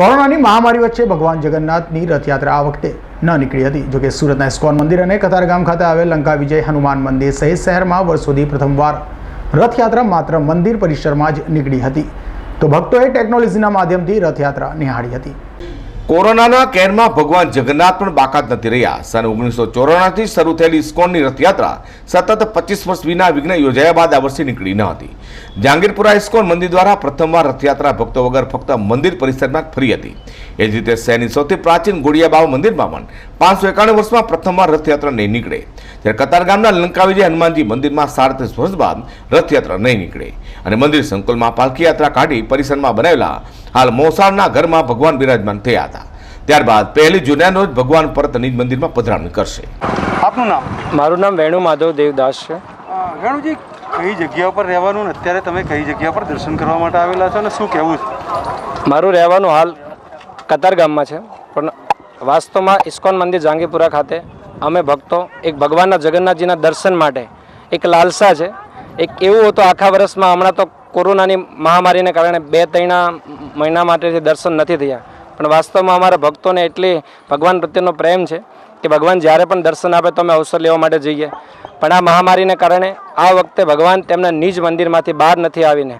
કોરોનાની મહામારી વચ્ચે ભગવાન જગન્નાથની રથયાત્રા આ વખતે ન નીકળી હતી. જોકે સુરતના ઇસ્કોન મંદિર અને કતારગામ ખાતે આવેલ લંકા વિજય હનુમાન મંદિર સહિત શહેરમાં વર્ષોથી પ્રથમવાર રથયાત્રા માત્ર મંદિર પરિસરમાં જ નીકળી હતી. તો ભક્તોએ ટેકનોલોજીના માધ્યમથી રથયાત્રા નિહાળી હતી. કોરોનાના કેરમાં ભગવાન જગન્નાથ પણ બાકાત નથી રહ્યા. સન ઓગણીસો ચોરાણાથી શરૂ થયેલી ઇસ્કોનની રથયાત્રા સતત પચીસ વર્ષ વિના વિઘ્ન યોજાયા બાદ આ વર્ષે નીકળી ન હતી. જહાંગીરપુરા ઇસ્કોન મંદિર દ્વારા પ્રથમવાર રથયાત્રા ભક્તો વગર ફક્ત મંદિર પરિસરમાં ફરી હતી. એ જ રીતે શહેરની સૌથી પ્રાચીન ગોળિયાબાવ મંદિરમાં પણ પાંચસો એકાણું વર્ષમાં પ્રથમવાર રથયાત્રા નહીં નીકળે. જ્યારે કતારગામના લંકા વિજય હનુમાનજી મંદિરમાં સાડત્રીસ વર્ષ બાદ રથયાત્રા નહીં નીકળે. અને મંદિર સંકુલમાં પાલખી યાત્રા કાઢી પરિસરમાં બનાવેલા હાલ મોસાળના ઘરમાં ભગવાન બિરાજમાન થયા હતા. ત્યારબાદ પહેલી જુનિયાના રોજ ભગવાન પરત નિજ મંદિરમાં પધરામણી કરશે. આપનું નામ? મારું નામ વેણુ માધવ દેવદાસ છે. વેણુજી કઈ જગ્યા પર રહેવાનું ને અત્યારે તમે કઈ જગ્યા પર દર્શન કરવા માટે આવેલા છો અને શું કહેવું છે? મારું રહેવાનું હાલ કતાર ગામમાં છે પણ વાસ્તવમાં ઇસ્કોન મંદિર જાંગીપુરા ખાતે અમે ભક્તો એક ભગવાનના જગન્નાથજીના દર્શન માટે એક લાલસા છે એક એવું હતું આખા વર્ષમાં હમણાં તો કોરોનાની મહામારીને કારણે બે ત્રણ મહિના માટેથી દર્શન નથી થયા. પણ વાસ્તવમાં અમારા ભક્તોને એટલી ભગવાન પ્રત્યેનો પ્રેમ છે કે ભગવાન જ્યારે પણ દર્શન આપે તો અમે અવસર લેવા માટે જઈએ. પણ આ મહામારીને કારણે આ વખતે ભગવાન તેમના નિજ મંદિરમાંથી બહાર નથી આવીને.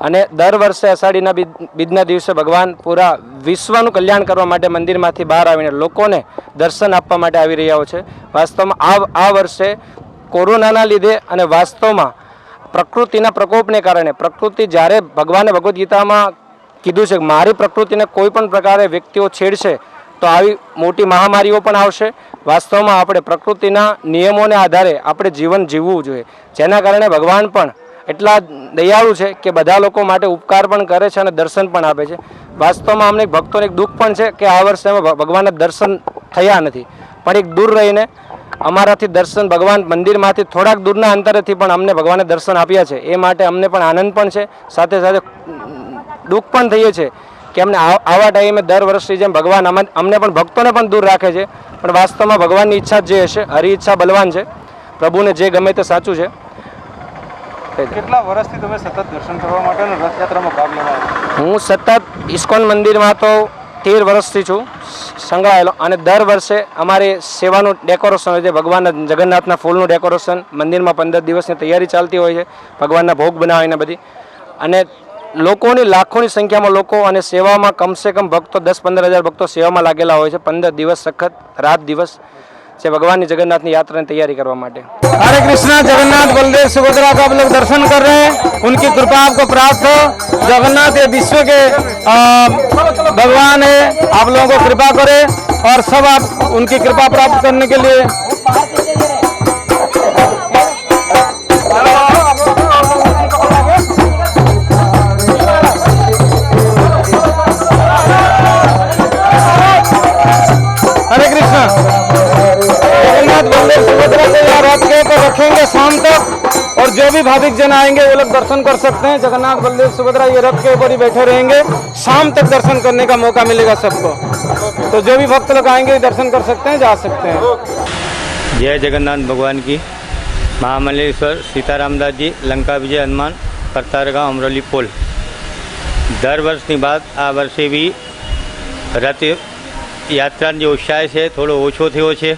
અને દર વર્ષે અષાઢીના બીજ બીજના દિવસે ભગવાન પૂરા વિશ્વનું કલ્યાણ કરવા માટે મંદિરમાંથી બહાર આવીને લોકોને દર્શન આપવા માટે આવી રહ્યા છે. વાસ્તવમાં આ આ વર્ષે કોરોનાના લીધે અને વાસ્તવમાં પ્રકૃતિના પ્રકોપને કારણે, પ્રકૃતિ જ્યારે ભગવાને ભગવદ્ ગીતામાં કીધું છે મારી પ્રકૃતિને કોઈ પણ પ્રકારે વ્યક્તિઓ છેડશે તો આવી મોટી મહામારીઓ પણ આવશે. વાસ્તવમાં આપણે પ્રકૃતિના નિયમોને આધારે આપણે જીવન જીવવું જોઈએ. જેના કારણે ભગવાન પણ એટલા દયાળુ છે કે બધા લોકો માટે ઉપકાર પણ કરે છે અને દર્શન પણ આપે છે. વાસ્તવમાં અમને ભક્તોને એક દુઃખ પણ છે કે આ વર્ષે ભગવાનના દર્શન થયા નથી. પણ એક દૂર રહીને અમારાથી દર્શન ભગવાન મંદિરમાંથી થોડાક દૂરના અંતરેથી પણ અમને ભગવાને દર્શન આપ્યા છે. એ માટે અમને પણ આનંદ પણ છે. સાથે સાથે દુઃખ પણ થઈએ છે કે અમને આવ- ટાઈમે દર વર્ષની જેમ ભગવાન અમને અમને પણ ભક્તોને પણ દૂર રાખે છે. પણ વાસ્તવમાં ભગવાનની ઈચ્છા જ જે હશે હરી ઈચ્છા બલવાન છે. પ્રભુને જે ગમે તે સાચું છે. કેટલા વર્ષથી તમે સતત દર્શન કરવા માટે રથયાત્રામાં ભાગ લેવા હું સતત ઇસ્કોન મંદિરમાં તો તેર વર્ષથી છું સંકળાયેલો. અને દર વર્ષે અમારી સેવાનું ડેકોરેશન હોય છે. ભગવાનના જગન્નાથના ફૂલનું ડેકોરેશન મંદિરમાં પંદર દિવસની તૈયારી ચાલતી હોય છે. ભગવાનના ભોગ બનાવીને બધી. અને લોકોની લાખોની સંખ્યામાં લોકો અને સેવામાં કમસે કમ ભક્તો દસ પંદર હજાર ભક્તો સેવામાં લાગેલા હોય છે પંદર દિવસ સખત રાત દિવસ છે ભગવાનની જગન્નાથની યાત્રાની તૈયારી કરવા માટે हरे कृष्णा जगन्नाथ बलदेव सुभद्रा का आप लोग दर्शन कर रहे हैं उनकी कृपा आपको प्राप्त हो जगन्नाथ ये विश्व के अ, भगवान है आप लोगों को कृपा करे और सब आप उनकी कृपा प्राप्त करने के लिए भी भाविक जन आएंगे वो लोग दर्शन कर सकते हैं जगन्नाथ बलदेव सुभद्रा ये रथ के ऊपर ही बैठे रहेंगे शाम तक दर्शन करने का मौका मिलेगा सबको तो जो भी भक्त लोग आएंगे दर्शन कर सकते हैं जा सकते हैं जय जगन्नाथ भगवान की महामलेश्वर सीतारामदास जी લંકા વિજય હનુમાન કરતારગાંવ અમરોલી પુલ દર વર્ષની બાદ આ વર્ષે બી રથ યાત્રાનો જે ઉત્સાહ છે થોડો ઓછો થયો છે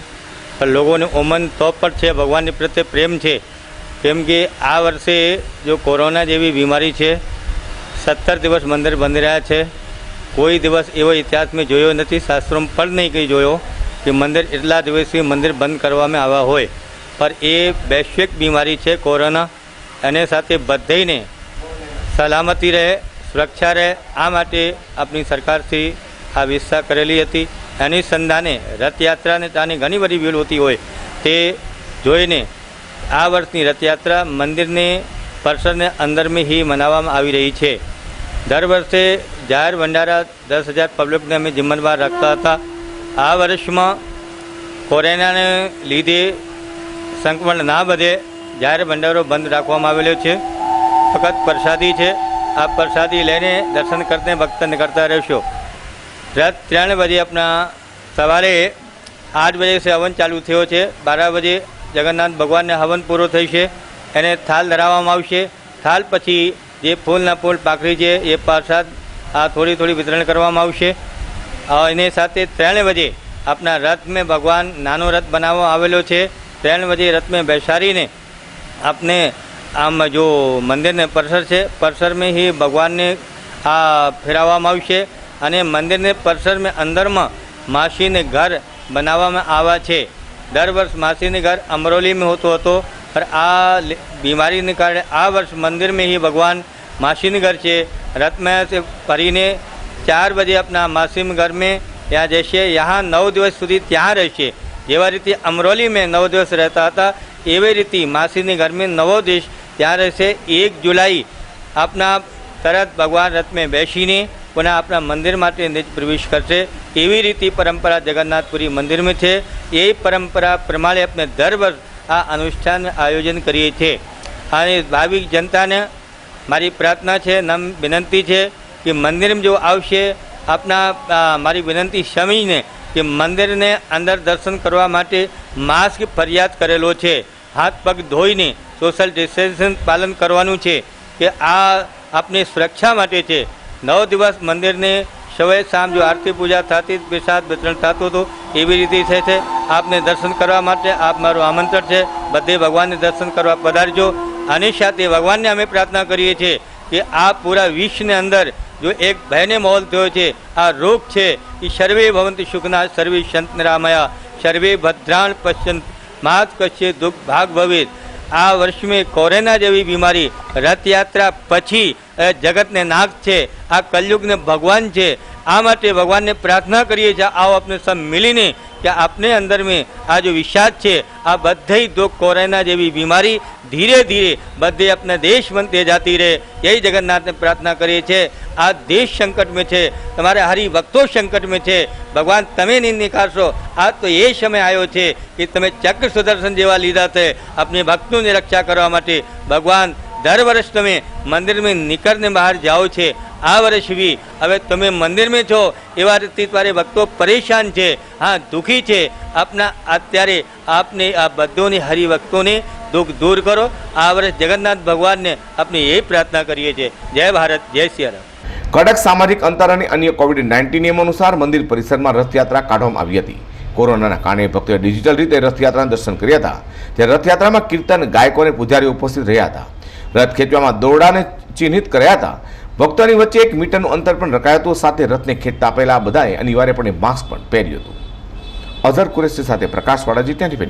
પણ લોકોને ઉમન તો પણ છે ભગવાનની પ્રત્યે પ્રેમ છે કેમ કે આ વર્ષે જો કોરોના જેવી બીમારી છે, સત્તર દિવસ મંદિર બંધ રહ્યા છે, કોઈ દિવસ એવો ઇતિહાસ મેં જોયો નથી શાસ્ત્રોમાં પણ નહીં કંઈ જોયો કે મંદિર એટલા દિવસથી મંદિર બંધ કરવામાં આવ્યા હોય. પર એ વૈશ્વિક બીમારી છે કોરોના, અને સાથે બધાને સલામતી રહે, સુરક્ષા રહે, આ માટે આપણી સરકારથી આ વિસ્તાર કરેલી હતી. એની સંધાને રથયાત્રાને ત્યાંની ઘણી બધી ભીડ હોતી હોય તે જોઈને આ વર્ષની રથયાત્રા મંદિરની પરિસરને અંદરમાં હી મનાવવામાં આવી રહી છે. દર વર્ષે જાહેર ભંડારા દસ હજાર પબ્લિકને અમે જિમ્મતવાર રાખતા હતા. આ વર્ષમાં કોરોનાને લીધે સંક્રમણ ના વધે જાહેર ભંડારો બંધ રાખવામાં આવેલો છે. ફક્ત પ્રસાદી છે. આ પ્રસાદી લઈને દર્શન કરતે ભક્તને કરતા રહેશો. રાત ત્રણ બજે આપણા સવારે આઠ બજે સે હવન ચાલુ થયો છે. બાર બજે જગન્નાથ ભગવાનને હવન પૂરો થઈ એને થાલ ધરાવવામાં આવશે. થાલ પછી જે ફૂલના ફૂલ પાખરી છે, એ પ્રસાદ આ થોડી થોડી વિતરણ કરવામાં આવશે. એની સાથે ત્રણ વજે આપના રથ ભગવાન નાનો રથ બનાવવામાં આવેલો છે. ત્રણ વજે રથમે બેસાડીને આપને આમ જો મંદિરને પરસર છે, પરસરમાં મેં ભગવાનને આ ફેરવવામાં આવશે અને મંદિરને પરિસર અંદરમાં માસીને ઘર બનાવવામાં આવ્યા છે. દર વર્ષ માસીને ઘર અમરોલી में હોતો હતો પણ આ લે- બીમારીને કારણે આ વર્ષ મંદિર में ही ભગવાન માસીને ઘર છે રથ में से ફરીને ચાર બજે આપના માસીમ ઘર में ત્યાં જશે यहाँ નવ દિવસ સુધી ત્યાં રહેશે જેવા રીતે અમરોલી મેં નવ દિવસ રહેતા હતા એવી રીતે માસીની ઘર में નવો દિવસ ત્યાં રહેશે એક જુલાઈ આપના તરત ભગવાન રથ में બેસીને પુનઃ આપણા મંદિર માટે નિજ પ્રવેશ કરશે. એવી રીતે પરંપરા જગન્નાથપુરી મંદિરમાં છે. એ પરંપરા પ્રમાણે આપણે દર વર્ષ આ અનુષ્ઠાન આયોજન કરીએ છીએ. અને ભાવિક જનતાને મારી પ્રાર્થના છે નમ વિનંતી છે કે મંદિરમાં જો આવશે, આપના મારી વિનંતી સમજીને કે મંદિરને અંદર દર્શન કરવા માટે માસ્ક ફરિયાદ કરેલો છે. હાથ પગ ધોઈને સોશિયલ ડિસ્ટન્સિંગ પાલન કરવાનું છે કે આ આપની સુરક્ષા માટે છે. નવ દિવસ મંદિરની સવારે સાંજ જો આરતી પૂજા થતી, પ્રસાદ વિતરણ થતું હતું, એવી રીતે છે છે, આપને દર્શન કરવા માટે આપ મારું આમંત્રણ છે, બધે ભગવાનને દર્શન કરવા પધારજો. આની સાથે ભગવાનને અમે પ્રાર્થના કરીએ છીએ કે આ પૂરા વિશ્વની અંદર જો એક ભયને માહોલ થયો છે, આ રોગ છે એ સર્વે ભવંતી સુખના, સર્વે સંત રામયા સર્વે ભદ્રાણ પશ્ચંત માત કશ્ય દુઃખ ભાગ ભવિત. આ વર્ષમાં કોરોના જેવી બીમારી રથયાત્રા પછી જગતને નાગ છે, આ કલયુગને ભગવાન છે. આ માટે ભગવાનને પ્રાર્થના કરીએ છીએ, આવો આપણે સબ મિલીને કે આપને અંદર મેં આ જો વિષાદ છે, આ બધે દુઃખ કોરોના જેવી બીમારી ધીરે ધીરે બધે આપણા દેશ બનતે જતી રહે. એ જગન્નાથને પ્રાર્થના કરીએ છીએ. આ દેશ સંકટમાં છે, તમારે તમારા હરિભક્તો સંકટમાં છે. ભગવાન તમે નહીં નિકાળશો આ તો એ સમય આવ્યો છે કે તમે ચક્ર સુદર્શન જેવા લીધા છે. આપની ભક્તોની રક્ષા કરવા માટે ભગવાન દર વર્ષ તમે મંદિરમાં નીકળને બહાર જાઓ છે. આ વર્ષ બી હવે તમે મંદિરમાં છો એવા રીતે તમારે ભક્તો પરેશાન છે. હા, દુઃખી છે. આપના અત્યારે આપને, આ બધોની હરિભક્તોને દુઃખ દૂર કરો. આ વર્ષ જગન્નાથ ભગવાનને આપણે એ પ્રાર્થના કરીએ છીએ. જય ભારત, જય સિયારામ કડક સામાજિક અંતર અને અન્ય કોવિડ નાઇન્ટીન નિયમ અનુસાર મંદિર પરિસરમાં રથયાત્રા કાઢવામાં આવી હતી. કોરોનાના કારણે ભક્તોએ ડિજિટલ રીતે રથયાત્રાના દર્શન કર્યા હતા. ત્યારે રથયાત્રામાં કીર્તન ગાયકો અને પૂજારીઓ ઉપસ્થિત રહ્યા હતા. રથ ખેંચવામાં દોરડાને ચિહ્નિત કર્યા હતા. ભક્તોની વચ્ચે એક મીટરનું અંતર પણ રખાયું હતું. સાથે રથને ખેંચતા પહેલા બધાએ અનિવાર્યપણે માસ્ક પણ પહેર્યું હતું. અઝર કુરેશી સાથે પ્રકાશ વાળાજી ત્યાંથી